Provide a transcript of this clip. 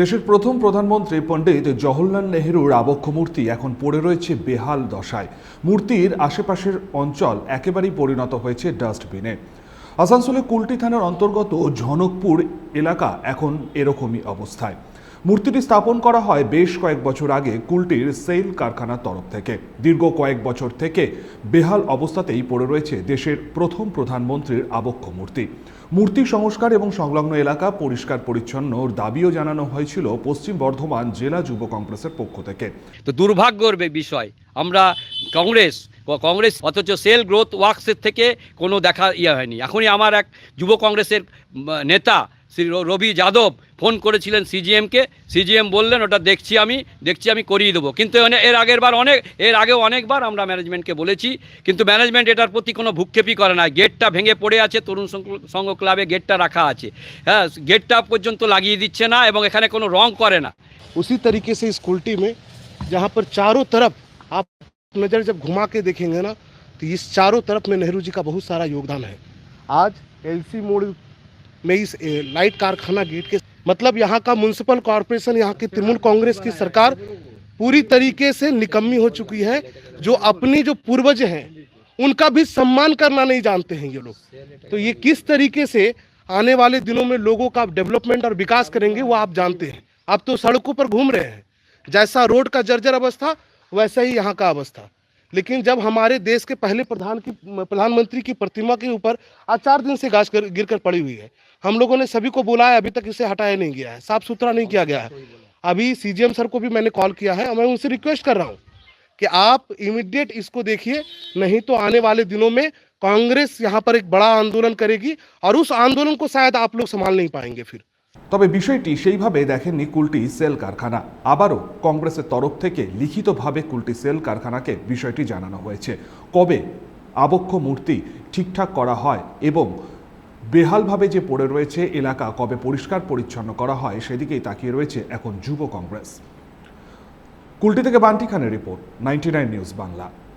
দেশের প্রথম প্রধানমন্ত্রী পণ্ডিত জওহরলাল নেহরুর আবক্ষ মূর্তি এখন পড়ে রয়েছে বেহাল দশায় মূর্তির আশেপাশের অঞ্চল একেবারেই পরিণত হয়েছে ডাস্টবিনে আসানসোলে কুলটি থানার অন্তর্গত ঝনকপুর এলাকা এখন এরকমই অবস্থায় মূর্তিটি স্থাপন করা হয় বেশ কয়েক বছর আগে কুলটির সেল কারখানার তরফ থেকে দীর্ঘ কয়েক বছর থেকে বেহাল অবস্থাতেই পড়ে রয়েছে দেশের প্রথম প্রধানমন্ত্রীর আবক্ষ মূর্তি মূর্তি সংস্কার এবং সংলগ্ন এলাকা পরিষ্কার পরিচ্ছন্নর দাবিও জানানো হয়েছিল পশ্চিম বর্ধমান জেলা যুব কংগ্রেসের পক্ষ থেকে তো দুর্ভাগ্যর বিষয় আমরা কংগ্রেস কংগ্রেস অথচ সেল গ্রোথ ওয়ার্কসের থেকে কোনো দেখা ইয়ে হয়নি এখনই আমার এক যুব কংগ্রেসের নেতা श्री रोबी जाधव फोन করেছিলেন सीजीएम কে सीजीएम বললেন ওটা দেখছি আমি দেখছি আমি করিয়ে দেব কিন্তু এর আগের বার অনেক এর আগে অনেক বার আমরা ম্যানেজমেন্ট কে বলেছি কিন্তু ম্যানেজমেন্ট এটার প্রতি কোনো ভুক্যেপি করে না গেটটা ভেঙে পড়ে আছে তরুণ সংঘ ক্লাবে গেটটা রাখা আছে হ্যাঁ গেটটা পর্যন্ত লাগিয়ে দিতে না এবং এখানে কোনো রং করে না उसी तरीके से इस स्कुलटी में जहां पर चारों तरफ आप नजर जब घुमा के देखेंगे ना तो इस चारों तरफ में नेहरू जी का बहुत सारा योगदान है आज एलसी मोड़ी में इस लाइट कारखाना गेट के मतलब यहाँ का म्यूनसिपल कॉरपोरेशन यहाँ की तृणमूल कांग्रेस की सरकार पूरी तरीके से निकम्मी हो चुकी है जो अपनी जो पूर्वज हैं उनका भी सम्मान करना नहीं जानते हैं ये लोग तो ये किस तरीके से आने वाले दिनों में लोगों का डेवलपमेंट और विकास करेंगे वो आप जानते हैं आप तो सड़कों पर घूम रहे हैं जैसा रोड का जर्जर अवस्था वैसा ही यहाँ का अवस्था लेकिन जब हमारे देश के पहले प्रधान की प्रधानमंत्री की प्रतिमा के ऊपर आज चार दिन से गाज कर गिर कर पड़ी हुई है हम लोगों ने सभी को बोला है अभी तक इसे हटाया नहीं गया है साफ सुथरा नहीं किया गया है अभी सीजीएम सर को भी मैंने कॉल किया है और मैं उनसे रिक्वेस्ट कर रहा हूँ कि आप इमिडिएट इसको देखिए नहीं तो आने वाले दिनों में कांग्रेस यहाँ पर एक बड़ा आंदोलन करेगी और उस आंदोलन को शायद आप लोग संभाल नहीं पाएंगे फिर তবে বিষয়টি সেইভাবে দেখেননি কুলটি সেল কারখানা আবারও কংগ্রেসের তরফ থেকে লিখিতভাবে কুলটি সেল কারখানাকে বিষয়টি জানানো হয়েছে কবে আবক্ষ মূর্তি ঠিকঠাক করা হয় এবং বেহালভাবে যে পড়ে রয়েছে এলাকা কবে পরিষ্কার পরিচ্ছন্ন করা হয় সেদিকেই তাকিয়ে রয়েছে এখন যুব কংগ্রেস কুলটি থেকে বান্টি খানের রিপোর্ট নাইনটি নিউজ বাংলা